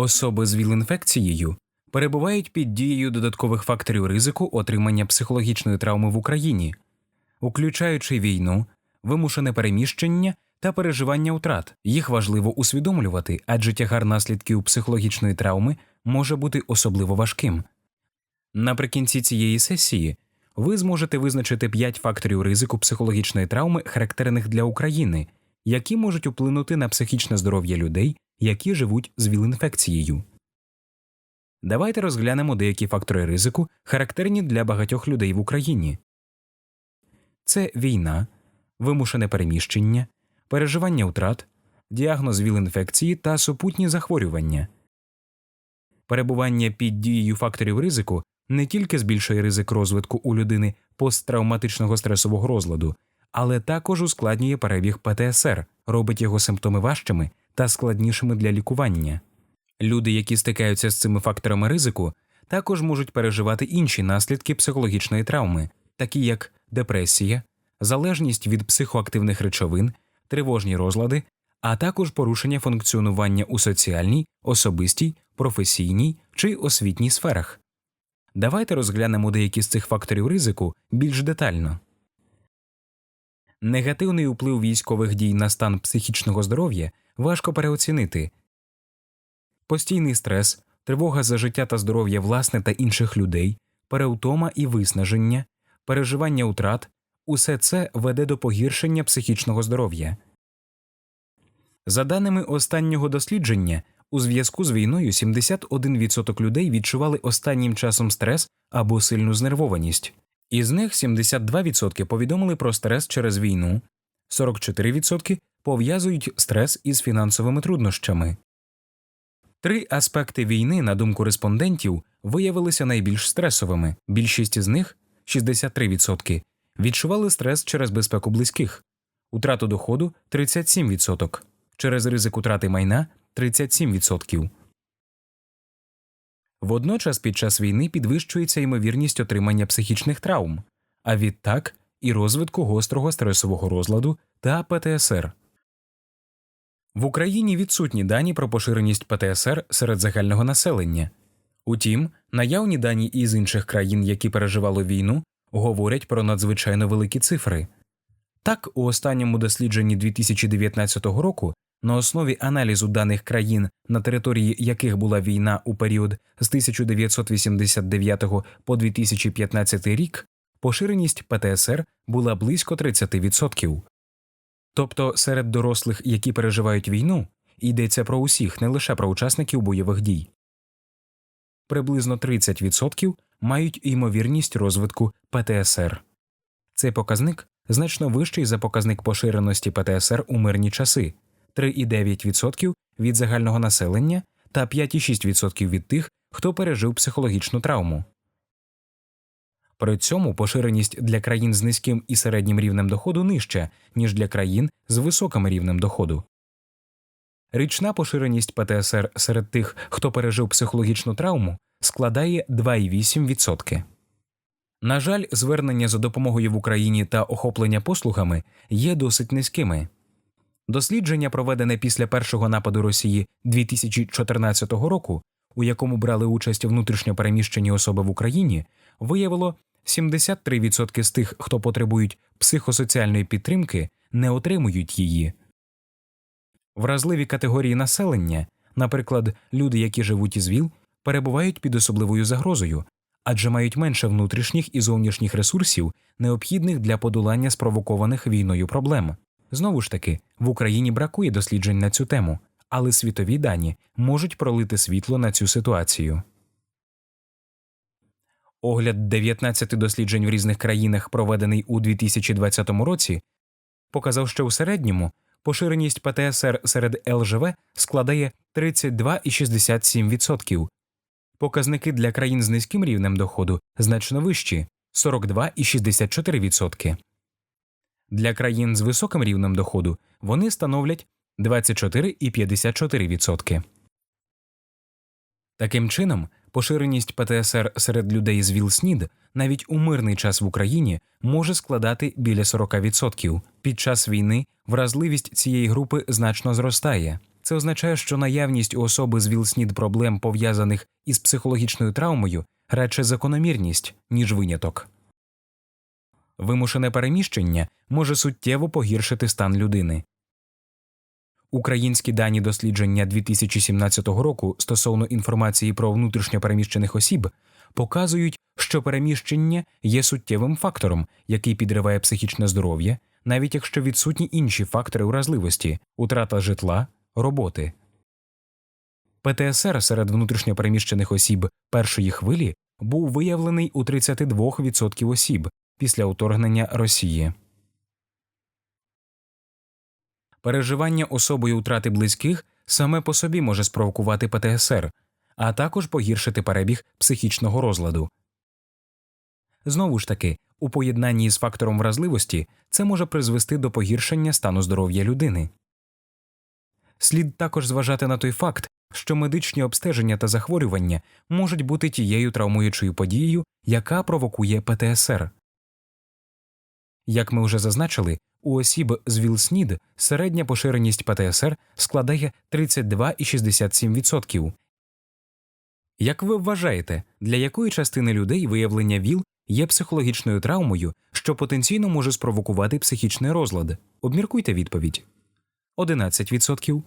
Особи з ВІЛ-інфекцією перебувають під дією додаткових факторів ризику отримання психологічної травми в Україні, включаючи війну, вимушене переміщення та переживання втрат. Їх важливо усвідомлювати, адже тягар наслідків психологічної травми може бути особливо важким. Наприкінці цієї сесії ви зможете визначити 5 факторів ризику психологічної травми, характерних для України, які можуть вплинути на психічне здоров'я людей, які живуть з ВІЛ-інфекцією. Давайте розглянемо деякі фактори ризику, характерні для багатьох людей в Україні. Це війна, вимушене переміщення, переживання втрат, діагноз ВІЛ-інфекції та супутні захворювання. Перебування під дією факторів ризику не тільки збільшує ризик розвитку у людини посттравматичного стресового розладу, але також ускладнює перебіг ПТСР, робить його симптоми важчими та складнішими для лікування. Люди, які стикаються з цими факторами ризику, також можуть переживати інші наслідки психологічної травми, такі як депресія, залежність від психоактивних речовин, тривожні розлади, а також порушення функціонування у соціальній, особистій, професійній чи освітній сферах. Давайте розглянемо деякі з цих факторів ризику більш детально. Негативний вплив військових дій на стан психічного здоров'я важко переоцінити. Постійний стрес, тривога за життя та здоров'я власне та інших людей, переутома і виснаження, переживання утрат усе це веде до погіршення психічного здоров'я. За даними останнього дослідження, у зв'язку з війною 71% людей відчували останнім часом стрес або сильну знервованість. Із них 72% повідомили про стрес через війну, 44% пов'язують стрес із фінансовими труднощами. Три аспекти війни, на думку респондентів, виявилися найбільш стресовими. Більшість з них 63%, відчували стрес через безпеку близьких, утрату доходу 37%, через ризик утрати майна 37%. Водночас під час війни підвищується ймовірність отримання психічних травм, а відтак і розвитку гострого стресового розладу та ПТСР. В Україні відсутні дані про поширеність ПТСР серед загального населення. Утім, наявні дані із інших країн, які переживали війну, говорять про надзвичайно великі цифри. Так, у останньому дослідженні 2019 року на основі аналізу даних країн, на території яких була війна у період з 1989 по 2015 рік, поширеність ПТСР була близько 30%. Тобто серед дорослих, які переживають війну, йдеться про усіх, не лише про учасників бойових дій. Приблизно 30% мають ймовірність розвитку ПТСР. Цей показник значно вищий за показник поширеності ПТСР у мирні часи 3,9% від загального населення та 5,6% від тих, хто пережив психологічну травму. При цьому поширеність для країн з низьким і середнім рівнем доходу нижча, ніж для країн з високим рівнем доходу. Річна поширеність ПТСР серед тих, хто пережив психологічну травму, складає 2,8%. На жаль, звернення за допомогою в Україні та охоплення послугами є досить низькими. Дослідження, проведене після першого нападу Росії 2014 року, у якому брали участь внутрішньо переміщені особи в Україні, виявило 73% з тих, хто потребують психосоціальної підтримки, не отримують її. Вразливі категорії населення, наприклад, люди, які живуть із ВІЛ, перебувають під особливою загрозою, адже мають менше внутрішніх і зовнішніх ресурсів, необхідних для подолання спровокованих війною проблем. Знову ж таки, в Україні бракує досліджень на цю тему, але світові дані можуть пролити світло на цю ситуацію. Огляд 19 досліджень в різних країнах, проведений у 2020 році, показав, що у середньому поширеність ПТСР серед ЛЖВ складає 32,67%. Показники для країн з низьким рівнем доходу значно вищі 42,64%. Для країн з високим рівнем доходу вони становлять 24,54%. Таким чином, поширеність ПТСР серед людей з ВІЛ-СНІД навіть у мирний час в Україні може складати біля 40%. Під час війни вразливість цієї групи значно зростає. Це означає, що наявність у особи з ВІЛ-СНІД проблем, пов'язаних із психологічною травмою, радше закономірність, ніж виняток. Вимушене переміщення може суттєво погіршити стан людини. Українські дані дослідження 2017 року стосовно інформації про внутрішньо переміщених осіб показують, що переміщення є суттєвим фактором, який підриває психічне здоров'я, навіть якщо відсутні інші фактори уразливості утрата житла, роботи. ПТСР серед внутрішньо переміщених осіб першої хвилі був виявлений у 32% осіб після уторгнення Росії. Переживання особою утрати близьких саме по собі може спровокувати ПТСР, а також погіршити перебіг психічного розладу. Знову ж таки, у поєднанні з фактором вразливості це може призвести до погіршення стану здоров'я людини. Слід також зважати на той факт, що медичні обстеження та захворювання можуть бути тією травмуючою подією, яка провокує ПТСР. Як ми вже зазначили, у осіб з ВІЛ-СНІД середня поширеність ПТСР складає 32,67%. Як ви вважаєте, для якої частини людей виявлення ВІЛ є психологічною травмою, що потенційно може спровокувати психічний розлад? Обміркуйте відповідь 11%,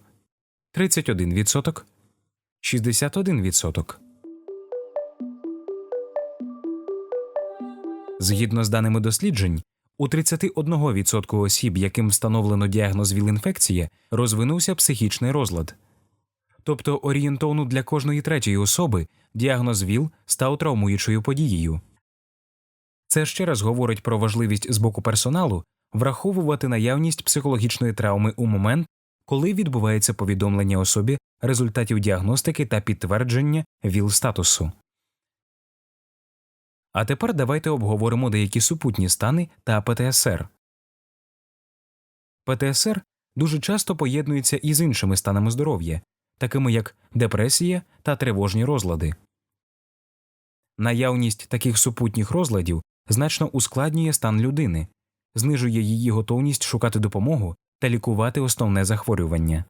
31%, 61%. Згідно з даними досліджень, у 31% осіб, яким встановлено діагноз ВІЛ-інфекція, розвинувся психічний розлад. Тобто орієнтовно для кожної третьої особи діагноз ВІЛ став травмуючою подією. Це ще раз говорить про важливість з боку персоналу враховувати наявність психологічної травми у момент, коли відбувається повідомлення особі результатів діагностики та підтвердження ВІЛ-статусу. А тепер давайте обговоримо деякі супутні стани та ПТСР. ПТСР дуже часто поєднується із іншими станами здоров'я, такими як депресія та тривожні розлади. Наявність таких супутніх розладів значно ускладнює стан людини, знижує її готовність шукати допомогу та лікувати основне захворювання.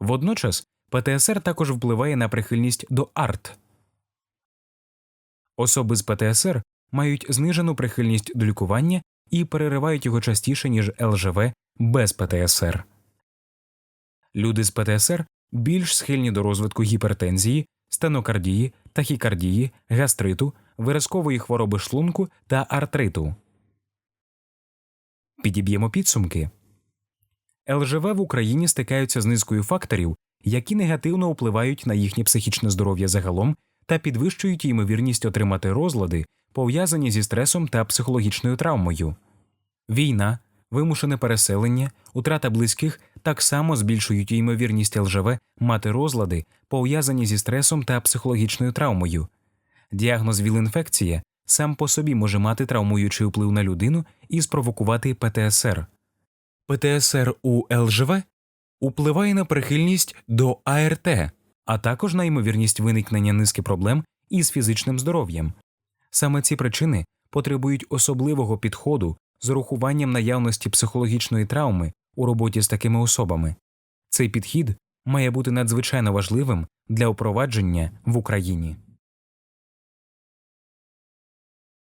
Водночас ПТСР також впливає на прихильність до арт. Особи з ПТСР мають знижену прихильність до лікування і переривають його частіше, ніж ЛЖВ без ПТСР. Люди з ПТСР більш схильні до розвитку гіпертензії, стенокардії, тахікардії, гастриту, виразкової хвороби шлунку та артриту. Підіб'ємо підсумки. ЛЖВ в Україні стикаються з низкою факторів, які негативно впливають на їхнє психічне здоров'я загалом та підвищують ймовірність отримати розлади, пов'язані зі стресом та психологічною травмою. Війна, вимушене переселення, утрата близьких так само збільшують ймовірність ЛЖВ мати розлади, пов'язані зі стресом та психологічною травмою. Діагноз ВІЛ-інфекція сам по собі може мати травмуючий вплив на людину і спровокувати ПТСР. ПТСР у ЛЖВ впливає на прихильність до АРТ, а також на ймовірність виникнення низки проблем із фізичним здоров'ям. Саме ці причини потребують особливого підходу з урахуванням наявності психологічної травми у роботі з такими особами. Цей підхід має бути надзвичайно важливим для впровадження в Україні.